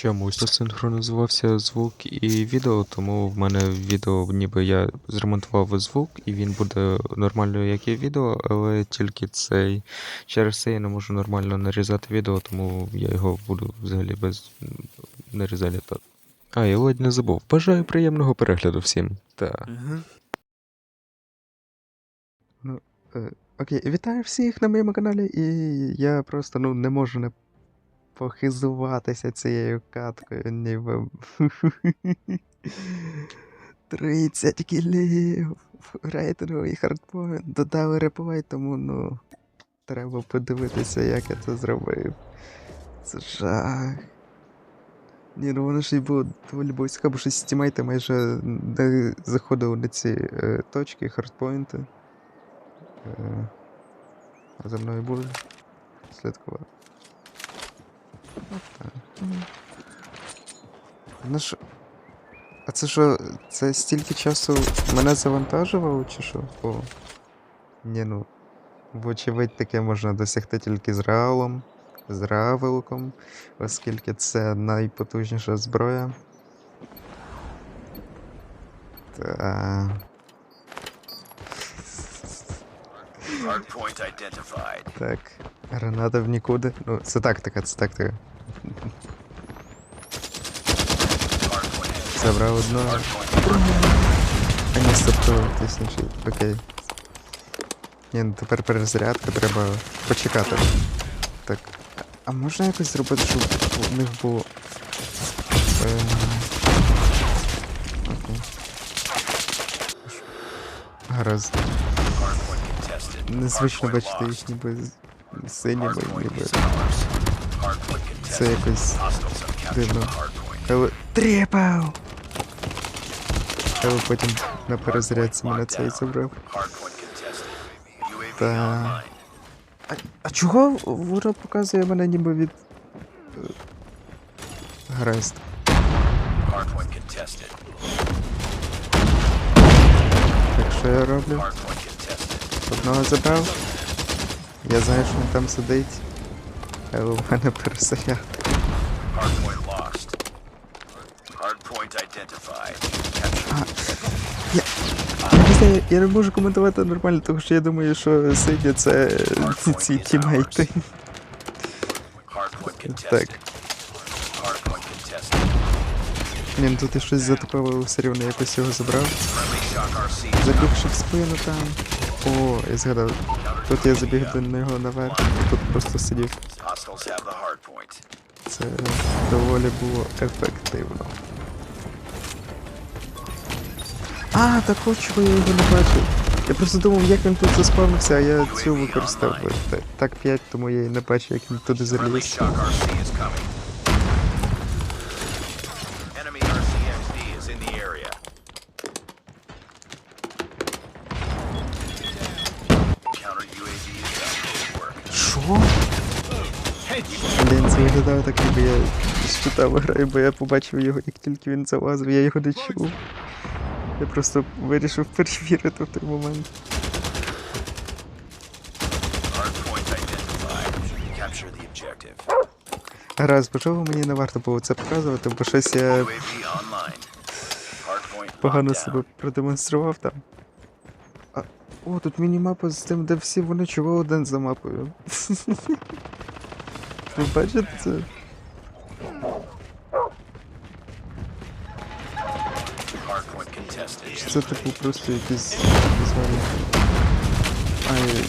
Чомусь не синхронізувався звук і відео, тому в мене відео ніби я зремонтував звук, і він буде нормально, як і відео, але тільки цей. Через це я не можу нормально нарізати відео, тому я його буду взагалі без нарізання. А, я ледь не забув. Бажаю приємного перегляду всім. Так. Ну, е, окей, вітаю всіх на моєму каналі, і я просто ну не можу не похизуватися цією каткою, ніби. 30 кілів. Рейтинговий хардпоінт. Додали реплей, тому ну. Треба подивитися, як я це зробив. Це жах. Ні, ну воно ж і було доволі близько, бо щось тімейти майже не заходили на ці е, точки, хардпоінти. Е, за мною будуть слідкувати. Ну що. А це що, це стільки часу мене завантажувало, чи що? О. Ні, ну. Вочевидь, таке можна досягти тільки з реалом, з равелком, оскільки це найпотужніша зброя. Та. Так. Граната в нікуди. Ну, це тактика, це тактика. Забрав одну. А не стартував хтось. Окей. Ні, ну тепер перезарядка треба почекати. Так. А можна якось зробити, щоб у них було. Ем... Гаразд. Незвично бачити lost. їх ніби з- синіми, ніби. Це якось дивно. Але тріпав! Але потім на перезарядці мене цей забрав. Та. А, а чого воно показує мене ніби від. е, Гаразд. Так що я роблю? Одного забрав. Я знаю, що він там сидить. Але у мене. Capture. Я, я, не я не можу коментувати нормально, тому що я думаю, що сині це ці, тімейти. Так. ну тут я щось затопило, все рівно якось його забрав. Забігши в спину там. О, я згадав. Тут я забіг до нього наверх, тут просто сидів. Це доволі було ефективно. А, так от чого я його не бачив. Я просто думав, як він тут заспавнився, а я цю використав. Так 5, тому я і не бачив, як він туди заліз. Що? Блін, це виглядало так, ніби я щитав граю, бо я побачив його, як тільки він залазив, я його не чув. Я просто вирішив перевірити в той момент. Гаразд, бо чого мені не варто було це показувати, бо щось я погано себе продемонстрував там. О, тут міні-мапа з тим, де всі вони чого один за мапою. Ви бачите це? Це типу просто якісь візуальні. Ай.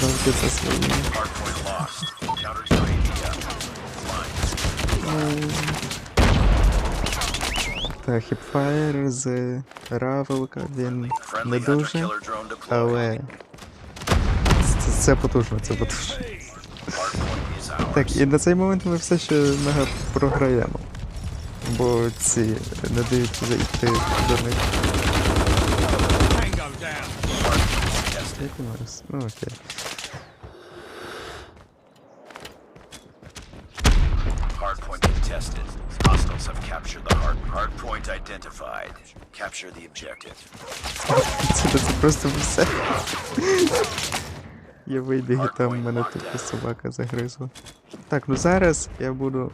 Жалко це свої. Hardpoint lost. Counter UAV down. Flying. Та хіпфаєр з Равелка, він не дуже, але це, це потужно, це потужно. Так, і на цей момент ми все ще мега програємо. Бо ці не дають зайти до них. Ну окей. Hardpoint contested. Hostiles have captured the hard hardpoint identified. Capture the objective. Це, просто все. Я вибіг і там мене типу собака загризла. Так, ну зараз я буду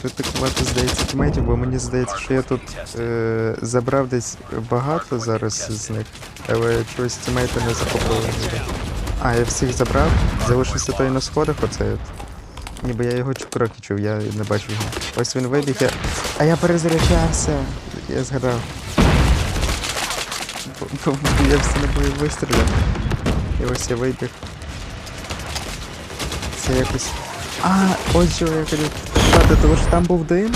критикувати, здається, тімейтів, бо мені здається, що я тут е, забрав десь багато зараз з них, але чогось тімейти не захопили. А, я всіх забрав, залишився той на сходах, оцей от. Ніби я його чукроки чув, я не бачив його. Ось він вибіг, я. А я перезаряджався! Я згадав. Я все набою вистріляв. І ось я вибіг. Це якось. А, ось що я хотів сказати, тому що там був дим,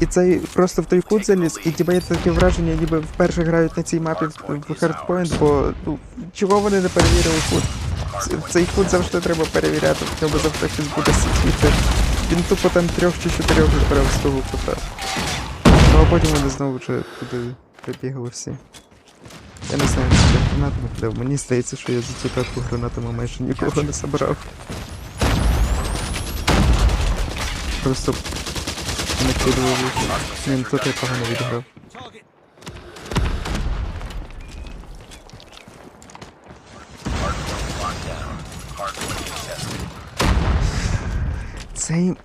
і цей просто в той кут заліз, і тебе є таке враження, ніби вперше грають на цій мапі в, Hardpoint, бо ну, чого вони не перевірили кут? Цей кут завжди треба перевіряти, в ньому завжди щось буде сидіти. Він тупо там трьох чи чотирьох збирав з того кута. Ну а потім вони знову вже туди прибігли всі. Я не знаю, що я гранатами кидав. Мені здається, що я за цю катку гранатами майже нікого не забрав. Просто не кидував їх. Ні, тут я погано відіграв. Цей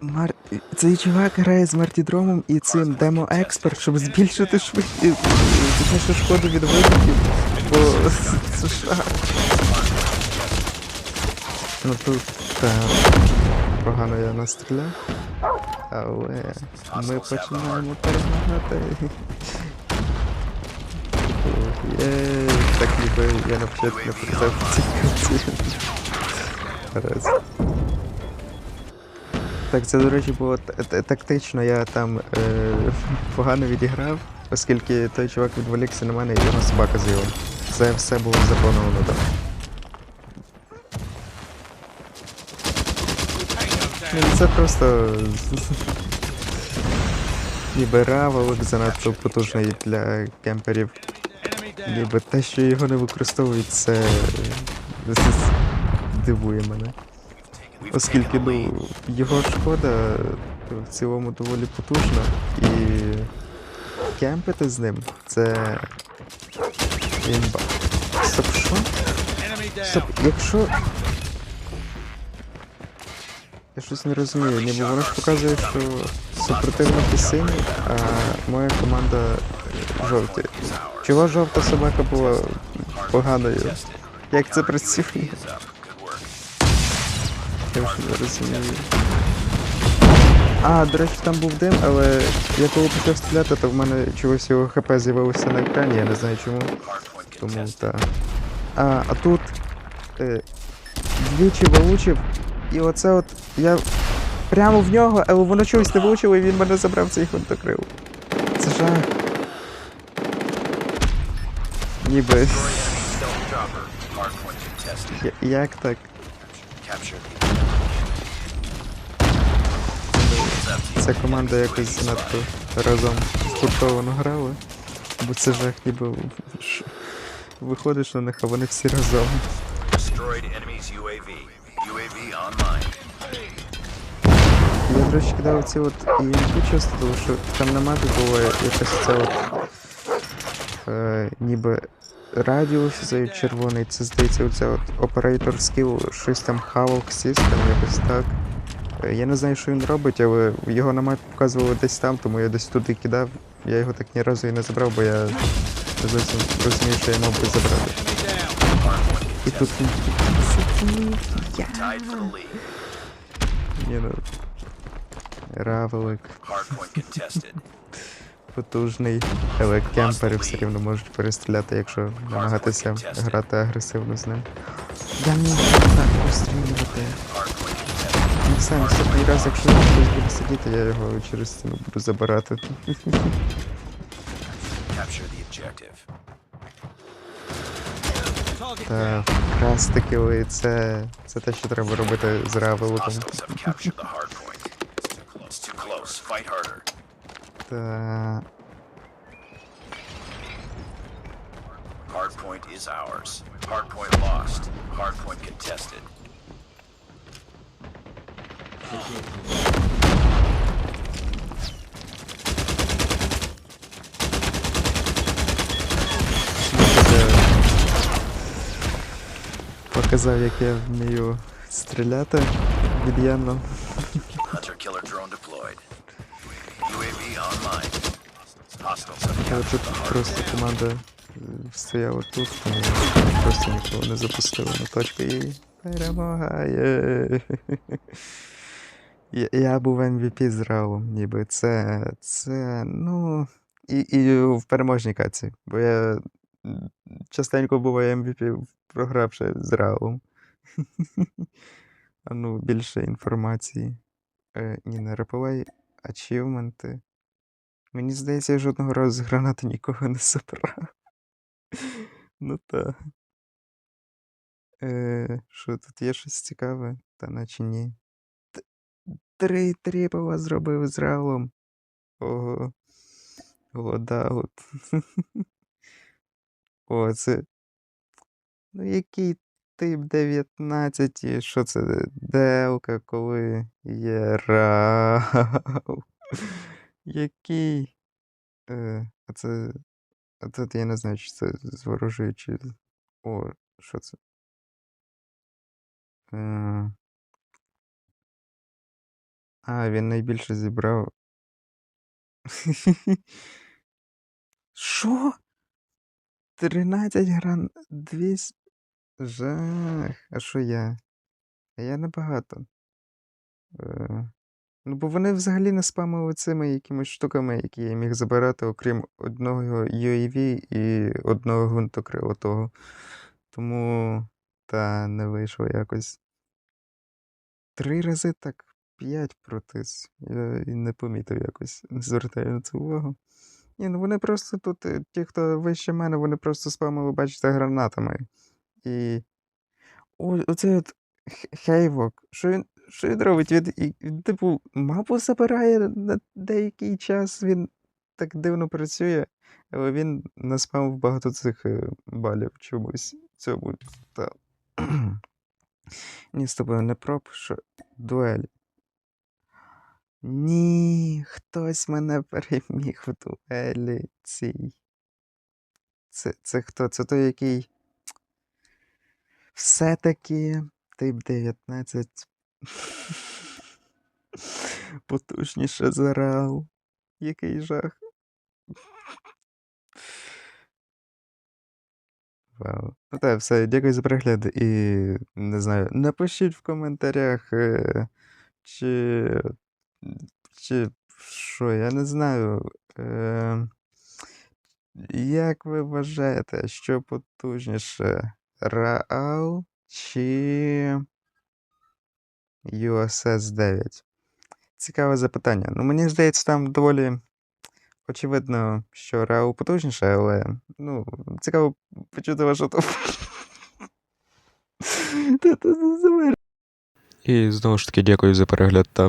Мар... Цей чувак грає з Мартідромом і цим демо експерт, щоб збільшити швидкість шкоду від вибухів, це ж. Ну тут та, погано я настріляв. Але ми починаємо перемагати. Є, так ніби я на початку не показав ці картини. Раз. Так, це, до речі, було тактично, я там е, погано відіграв, оскільки той чувак відволікся на мене і його собака з'їла. Це все було заплановано там. Ну, Це просто ніби равелик занадто потужний для кемперів. Ніби те, що його не використовують, це дивує мене. Оскільки ну, його шкода в цілому доволі потужна і кемпити з ним це імба. Стоп, що? Стоп, якщо. Я щось не розумію, ніби воно ж показує, що супротивники сині, а моя команда е, жовті. Чого жовта собака була поганою? Як це працює? Не розумію. А, до речі, там був дим, але я коли почав стріляти, то в мене чогось його ХП з'явилося на екрані, я не знаю чому. Тому так. А, а тут е, двічі влучив, і оце от я прямо в нього, але воно чогось не влучило, і він мене забрав цей гвинтокрил. Це жах. Ніби. Як так? Ця команда якось занадто разом згуртовано грала. Бо це жах ніби виходиш на них, а вони всі разом. Я, до речі, кидав ці от EMP часто, тому що там на мапі було якось це от е, ніби радіус цей червоний, це здається оце от Operator Skill, щось там Havoc System, якось так. Е, Я не знаю, що він робить, але його на мапі показували десь там, тому я десь туди кидав. Я його так ні разу і не забрав, бо я зовсім розумію, що я мав би забрати. І тут він. Ні, ну. Равелик. Потужний, але кемпери все рівно можуть перестріляти, якщо намагатися грати агресивно з ним. Я не можу так пострілювати. Ну все, наступний раз, якщо він хтось буде сидіти, я його через стіну буду забирати. Capture the objective. Та красти кіли, це, це те, що треба робити з harder. Та Hardpoint is ours. Hardpoint lost. Hardpoint contested. Показав, як я вмію стріляти від'ємно. Тут просто команда е, стояла тут, тому просто нікого не запустили на точку і перемога. Я, я був MVP з Раулом, ніби це. Це. Ну. І, і в переможній каці. Бо я частенько буваю MVP, програвши з Раулом. А ну, більше інформації. Е, ні, не реповай ачівменти. Мені здається, я жодного разу з гранати нікого не забрав. Ну та. Е, що тут є щось цікаве? Та наче ні. Три тріпова зробив з Раулом. Ого. Голодаут. О, це. Ну, який тип 19 і що це? Делка, коли є Рау. Який? Е, це. А тут я не знаю, чи це зворожує. О, що це? Е, А, він найбільше зібрав. Що? 13 гран 200. Жах. А що я? А я небагато. Е, Ну, бо вони взагалі не спамили цими якимись штуками, які я міг забирати, окрім одного UAV і одного гвинтокрилотого. Тому та не вийшло якось. Три рази так, п'ять протис. Я і не помітив якось. Не звертаю на це увагу. Ні, ну вони просто тут, е, ті, хто вище мене, вони просто спамили, бачите, гранатами. І. О, оцей от Хейвок. Що він, що він робить? Він, він, типу, мапу забирає на деякий час, він так дивно працює, але він наспамив багато цих е, балів чомусь цьому. Ні, з тобою не проб, що дуель. Ні, хтось мене переміг в дуелі цій. Це, це хто? Це той, який все-таки тип 19 потужніше за Рау. Який жах. Вау. Ну так, все, дякую за перегляд і не знаю, напишіть в коментарях, е, чи, чи що, я не знаю. Е, як ви вважаєте, що потужніше? Раал чи USS 9? Цікаве запитання. Ну, мені здається, там доволі очевидно, що Раал потужніше, але ну, цікаво почути вашу завершуй. І знову ж таки дякую за перегляд та